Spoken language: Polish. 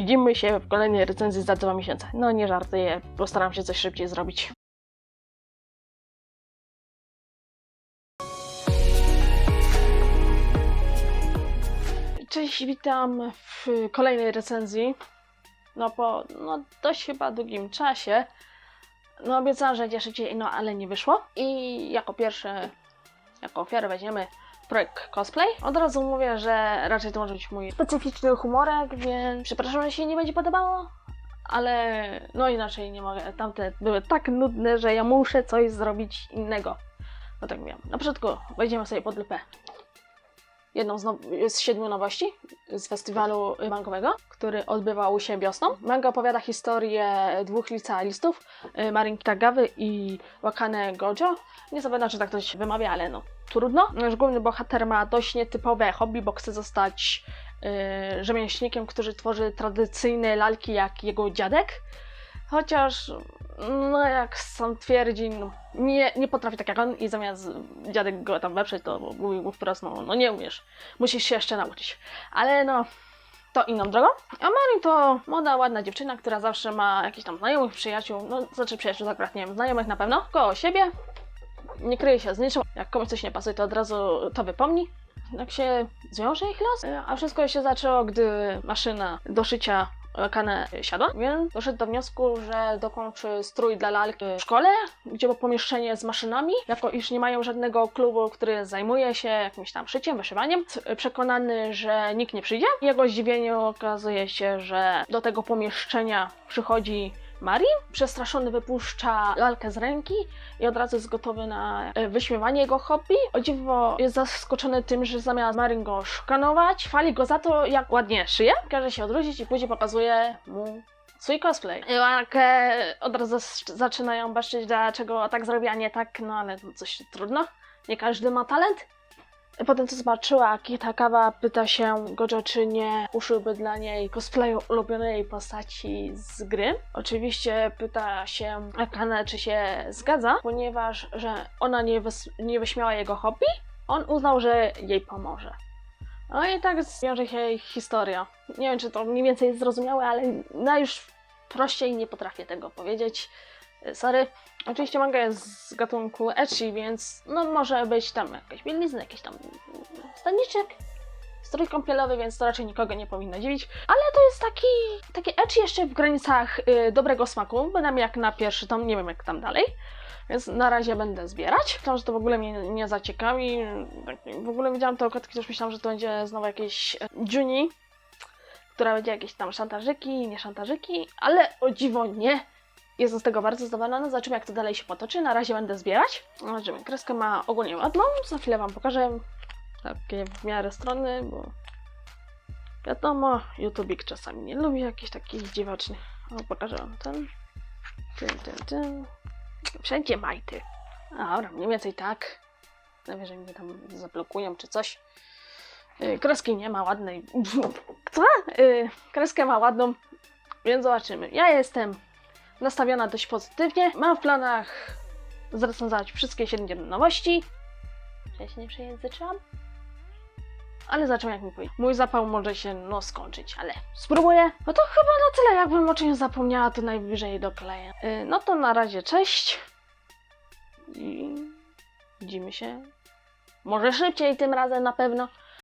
widzimy się w kolejnej recenzji za dwa miesiące. No nie żartuję, postaram się coś szybciej zrobić. Cześć, witam w kolejnej recenzji. No po no, dość chyba długim czasie. No obiecałam, że będzie szybciej, no ale nie wyszło. I jako pierwsze, jako ofiarę weźmiemy projekt cosplay. Od razu mówię, że raczej to może być mój specyficzny humorek, więc przepraszam, że się nie będzie podobało. Ale no inaczej nie mogę. Tamte były tak nudne, że ja muszę coś zrobić innego. No tak wiem. Na początku wejdziemy sobie pod lupę jedną z, z siedmiu nowości z festiwalu mangowego, który odbywał się wiosną. Manga opowiada historię dwóch licealistów, y, Marin Kitagawy i Wakane Gojo. Nie zapewne, czy tak to się wymawia, ale no trudno. Nasz główny bohater ma dość nietypowe hobby, bo chce zostać y, rzemieślnikiem, który tworzy tradycyjne lalki jak jego dziadek. Chociaż, no jak sam twierdzi, no, nie, nie potrafi tak jak on i zamiast dziadek go tam weprzeć, to mówił mu wprost, no, no nie umiesz, musisz się jeszcze nauczyć. Ale no, to inną drogą. A Mari to młoda, ładna dziewczyna, która zawsze ma jakichś tam znajomych, przyjaciół, no znaczy przyjaciół, akurat nie wiem, znajomych na pewno, koło siebie. Nie kryje się z niczym, jak komuś coś nie pasuje, to od razu to wypomni. Jak się zwiąże ich los. A wszystko się zaczęło, gdy maszyna do szycia Kanę siadła, więc doszedł do wniosku, że dokończy strój dla lalki w szkole, gdzie było pomieszczenie z maszynami, jako iż nie mają żadnego klubu, który zajmuje się jakimś tam szyciem, wyszywaniem. Przekonany, że nikt nie przyjdzie. Jego zdziwieniu okazuje się, że do tego pomieszczenia przychodzi Marin. Przestraszony wypuszcza lalkę z ręki i od razu jest gotowy na e, wyśmiewanie jego hobby. O dziwo jest zaskoczony tym, że zamiast Marin go szkanować, chwali go za to, jak ładnie szyje. Każe się odwrócić i później pokazuje mu swój cosplay. I Lalkę od razu zaczynają beszczyć, dlaczego tak zrobi, a nie tak, no ale coś trudno. Nie każdy ma talent. Potem co zobaczyła, Kitakawa pyta się Gojo, czy nie uszyłby dla niej cosplayu ulubionej postaci z gry. Oczywiście pyta się Akane, czy się zgadza, ponieważ że ona nie, wys- nie wyśmiała jego hobby, on uznał, że jej pomoże. No i tak zwiąże się ich historia. Nie wiem, czy to mniej więcej jest zrozumiałe, ale na już prościej nie potrafię tego powiedzieć. Sorry. Oczywiście manga jest z gatunku ecchi, więc no może być tam jakaś bielizna, jakiś tam staniczek, strój kąpielowy, więc to raczej nikogo nie powinno dziwić. Ale to jest taki, taki ecchi jeszcze w granicach y, dobrego smaku, bynajmniej jak na pierwszy tom, nie wiem jak tam dalej. Więc na razie będę zbierać. To, że to w ogóle mnie nie zaciekawi. Tak, w ogóle widziałam te okładki, też myślałam, że to będzie znowu jakieś e, Juni, która będzie jakieś tam szantażyki, nie szantażyki, ale o dziwo nie. Jestem z tego bardzo zadowolona. Zobaczymy, jak to dalej się potoczy. Na razie będę zbierać. Zobaczymy. Kreskę ma ogólnie ładną. Za chwilę Wam pokażę takie w miarę strony, bo wiadomo, YouTubik czasami nie lubi jakichś takich dziwacznych. O, pokażę Wam ten. Ten, ten, ten. Wszędzie majty. Dobra, mniej więcej tak. Najwyżej mnie tam zablokują czy coś. Yy, Kreski nie ma ładnej. Co? Yy, Kreskę ma ładną, więc zobaczymy. Ja jestem nastawiona dość pozytywnie. Mam w planach zrecenzować wszystkie 7 nowości. Ja się nie przejęzyczyłam? Ale zacząłem jak mi powiedzieć. Mój zapał może się no skończyć, ale spróbuję. No to chyba na tyle. Jakbym o czymś zapomniała, to najwyżej dokleję. Yy, no to na razie cześć. I widzimy się. Może szybciej tym razem na pewno.